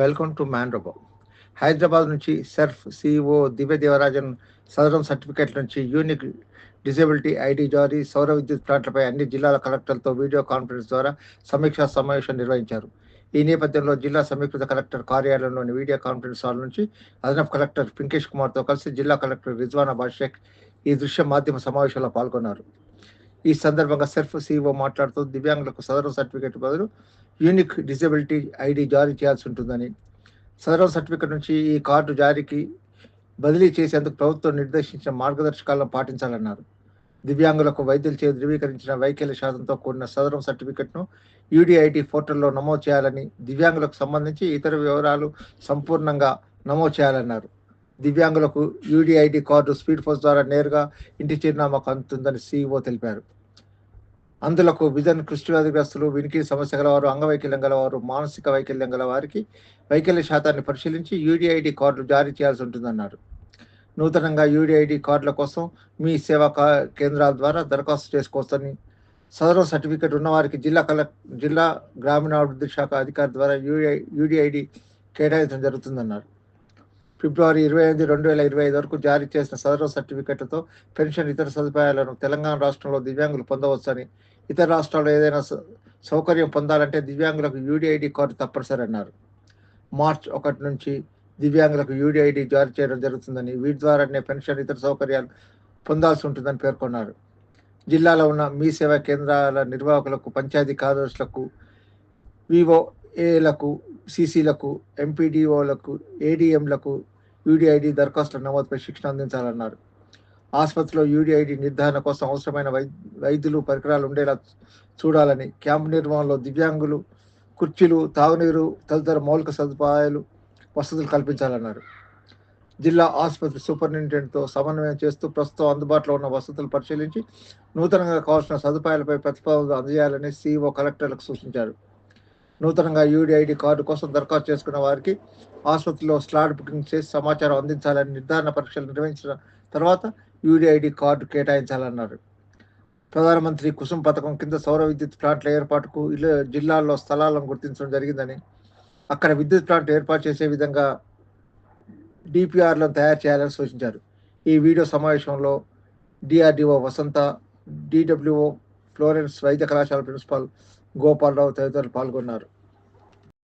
Welcome to man robo. Hyderabad నుంచి SERP CEO Divya Devarajan Sadarem certificate నుంచి unique disability ID జారీ సౌర విద్యుత్ ప్లాంట్లపై అన్ని జిల్లాల కలెక్టర్లతో వీడియో కాన్ఫరెన్స్ ద్వారా సమీక్షా సమావేశం నిర్వహించారు. ఈ నేపథ్యంలో జిల్లా సమీకృత కలెక్టర్ కార్యాలయంలోని వీడియో కాన్ఫరెన్స్ హాల్ నుంచి అదనపు కలెక్టర్ పింకేష్ కుమార్తో కలిసి జిల్లా కలెక్టర్ రిజ్వానా బాషేక్ ఈ దృశ్య మాధ్యమ సమావేశంలో పాల్గొన్నారు. ఈ సందర్భంగా సెల్ఫ్ సిఇఓ మాట్లాడుతూ దివ్యాంగులకు సదరం సర్టిఫికేట్ బదులు యూనిక్ డిజబిలిటీ ఐడి జారీ చేయాల్సి ఉంటుందని. సదరం సర్టిఫికేట్ నుంచి ఈ కార్డు జారీకి బదిలీ చేసేందుకు ప్రభుత్వం నిర్దేశించిన మార్గదర్శకాలను పాటించాలన్నారు. దివ్యాంగులకు వైద్యులు చే ధృవీకరించిన వైకల్య శాతంతో కూడిన సదరం సర్టిఫికెట్ను యూడిఐటి పోర్టల్లో నమోదు చేయాలని దివ్యాంగులకు సంబంధించి ఇతర వివరాలు సంపూర్ణంగా నమోదు చేయాలన్నారు. దివ్యాంగులకు యూడిఐడి కార్డు స్పీడ్ పోస్ట్ ద్వారా నేరుగా ఇంటి చిరునామాకు అందుతుందని సీఈఓ తెలిపారు. అందులకు విజన్ కృష్ణ వ్యాధిగ్రస్తులు వినికి సమస్య గలవారు అంగవైకల్యం గలవారు మానసిక వైకల్యం గల వారికి వైకల్య శాతాన్ని పరిశీలించి యూడిఐడి కార్డులు జారీ చేయాల్సి ఉంటుందన్నారు. నూతనంగా యూడిఐడి కార్డుల కోసం మీ సేవా కా- కేంద్రాల ద్వారా దరఖాస్తు చేసుకోవచ్చని సదరం సర్టిఫికేట్ ఉన్నవారికి జిల్లా కలెక్ట్ జిల్లా గ్రామీణాభివృద్ధి శాఖ అధికారి ద్వారా యూడిఐ యూడిఐడి కేటాయించడం జరుగుతుందన్నారు. ఫిబ్రవరి ఇరవై ఎనిమిది రెండు వేల ఇరవై ఐదు వరకు జారీ చేసిన సదరం సర్టిఫికెట్లతో పెన్షన్ ఇతర సదుపాయాలను తెలంగాణ రాష్ట్రంలో దివ్యాంగులు పొందవచ్చని ఇతర రాష్ట్రాల్లో ఏదైనా సౌకర్యం పొందాలంటే దివ్యాంగులకు యూడిఐడి కార్డు తప్పనిసరి అన్నారు. మార్చ్ ఒకటి నుంచి దివ్యాంగులకు యూడిఐడి జారీ చేయడం జరుగుతుందని వీటి ద్వారానే పెన్షన్ ఇతర సౌకర్యాలు పొందాల్సి ఉంటుందని పేర్కొన్నారు. జిల్లాలో ఉన్న మీ సేవా కేంద్రాల నిర్వాహకులకు పంచాయతీ కార్యదర్శులకు వివోఏలకు సిసిలకు ఎంపీడీఓలకు ఏడీఎంలకు యూడిఐడి దరఖాస్తుల నమోదుపై శిక్షణ అందించాలన్నారు. ఆసుపత్రిలో యూడిఐడి నిర్ధారణ కోసం అవసరమైన వైద్యులు పరికరాలు ఉండేలా చూడాలని క్యాంపు నిర్మాణంలో దివ్యాంగులు కుర్చీలు తాగునీరు తదితర మౌలిక సదుపాయాలు వసతులు కల్పించాలన్నారు. జిల్లా ఆసుపత్రి సూపరింటెండెంట్తో సమన్వయం చేస్తూ ప్రస్తుతం అందుబాటులో ఉన్న వసతులు పరిశీలించి నూతనంగా కావాల్సిన సదుపాయాలపై ప్రతిపాదనలు అందజేయాలని సీఈఓ కలెక్టర్లకు సూచించారు. నూతనంగా యూడిఐడి కార్డు కోసం దరఖాస్తు చేసుకున్న వారికి ఆసుపత్రిలో స్లాట్ బుకింగ్ చేసి సమాచారం అందించాలని నిర్ధారణ పరీక్షలు నిర్వహించిన తర్వాత యూడిఐడి కార్డు కేటాయించాలన్నారు. ప్రధానమంత్రి కుసుమ్ పథకం కింద సౌర విద్యుత్ ప్లాంట్ల ఏర్పాటుకు ఇల్లు జిల్లాల్లో స్థలాలను గుర్తించడం జరిగిందని అక్కడ విద్యుత్ ప్లాంట్ ఏర్పాటు చేసే విధంగా డిపిఆర్లను తయారు చేయాలని సూచించారు. ఈ వీడియో సమావేశంలో డిఆర్డిఓ వసంత డిడబ్ల్యూఓ ఫ్లోరెన్స్ వైద్య కళాశాల ప్రిన్సిపాల్ గోపాలరావు తదితరులు పాల్గొన్నారు.